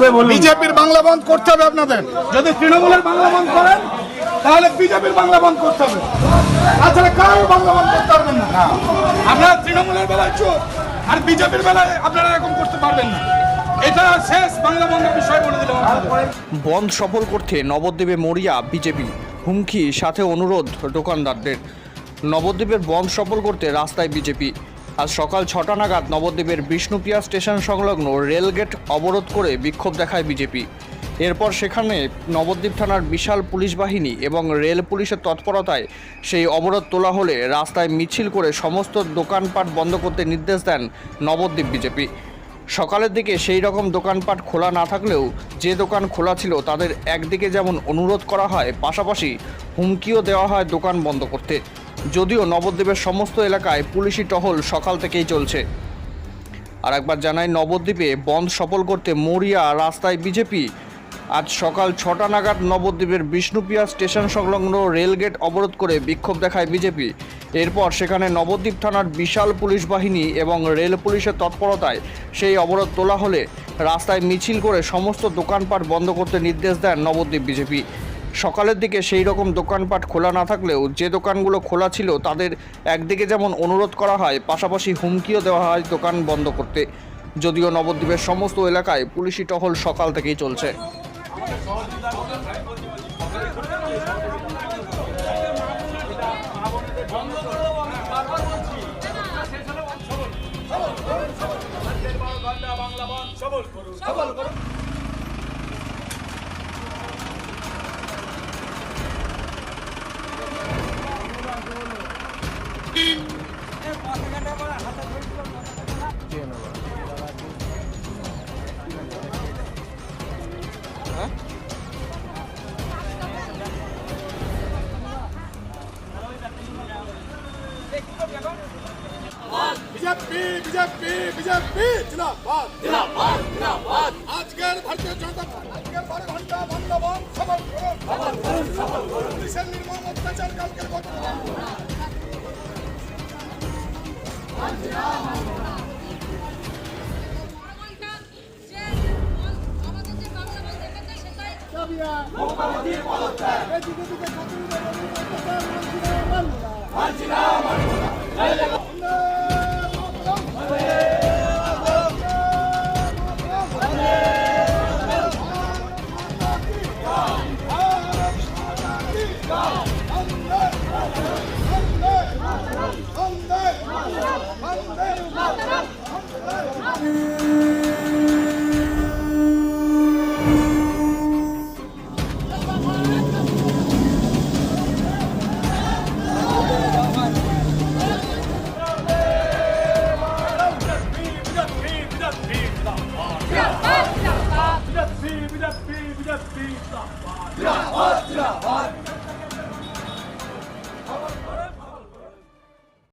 বক্তব্যে বলুন। বিজেপির বাংলা বন্ধ করতে হবে আপনাদের। যদি তৃণমূলের বাংলা বন্ধ করেন তাহলে বিজেপির বাংলা বন্ধ করতে হবে। তাছাড়া কারও বাংলা বন্ধ করতে পারবেন না। আপনারা তৃণমূলের বেলায় চোখ আর বিজেপির বেলায় আপনারা এরকম করতে পারবেন না। এটা শেষ বাংলা বন্ধের বিষয় বলে দিলাম। বন্ধ সফল করতে নবদ্বীপে মরিয়া বিজেপি। হুমকি সাথে অনুরোধ দোকানদারদের। নবদ্বীপের বন্ধ সফল করতে রাস্তায় বিজেপি। আজ সকাল ছটা নাগাদ নবদ্বীপের বিষ্ণুপ্রিয়া স্টেশন সংলগ্ন রেলগেট অবরোধ করে বিক্ষোভ দেখায় বিজেপি। এরপর সেখানে নবদ্বীপ থানার বিশাল পুলিশ বাহিনী এবং রেল পুলিশের তৎপরতায় সেই অবরোধ তোলা হলে রাস্তায় মিছিল করে সমস্ত দোকানপাট বন্ধ করতে নির্দেশ দেন নবদ্বীপ বিজেপি। সকালের দিকে সেই রকম দোকানপাট খোলা না থাকলেও যে দোকান খোলা ছিল তাদের একদিকে যেমন অনুরোধ করা হয়, পাশাপাশি হুমকিও দেওয়া হয় দোকান বন্ধ করতে। যদিও নবদ্বীপের সমস্ত এলাকায় পুলিশি টহল সকাল থেকেই চলছে। আর একবার জানাই, নবদ্বীপে বন্ধ সফল করতে মরিয়া রাস্তায় বিজেপি। আজ সকাল ছটা নাগাদ নবদ্বীপের বিষ্ণুপিয়া স্টেশন সংলগ্ন রেলগেট অবরোধ করে বিক্ষোভ দেখায় বিজেপি। এরপর সেখানে নবদ্বীপ থানার বিশাল পুলিশ বাহিনী এবং রেল পুলিশের তৎপরতায় সেই অবরোধ তোলা হলে রাস্তায় মিছিল করে সমস্ত দোকানপাট বন্ধ করতে নির্দেশ দেন নবদ্বীপ বিজেপি। সকালের দিকে সেই রকম দোকানপাট খোলা না থাকলেও যে দোকানগুলো খোলা ছিল তাদের একদিকে যেমন অনুরোধ করা হয়, পাশাপাশি হুমকিও দেওয়া হয় দোকান বন্ধ করতে। যদিও নবদ্বীপের সমস্ত এলাকায় পুলিশি টহল সকাল থেকেই চলছে। বিজেপি বিজেপি বিজেপি জিন্দাবাদ। জিন্দাবাদ জিন্দাবাদ। আজকের ভারতীয় জনতা আজকের বারো ঘণ্টা বাংলা বন্ধ সফল করুন সফল করুন সফল করুন পুলিশের নির্মম অত্যাচার কালকের ঘটনা। সেটাই বিজেপি বিজেপি বিজেপি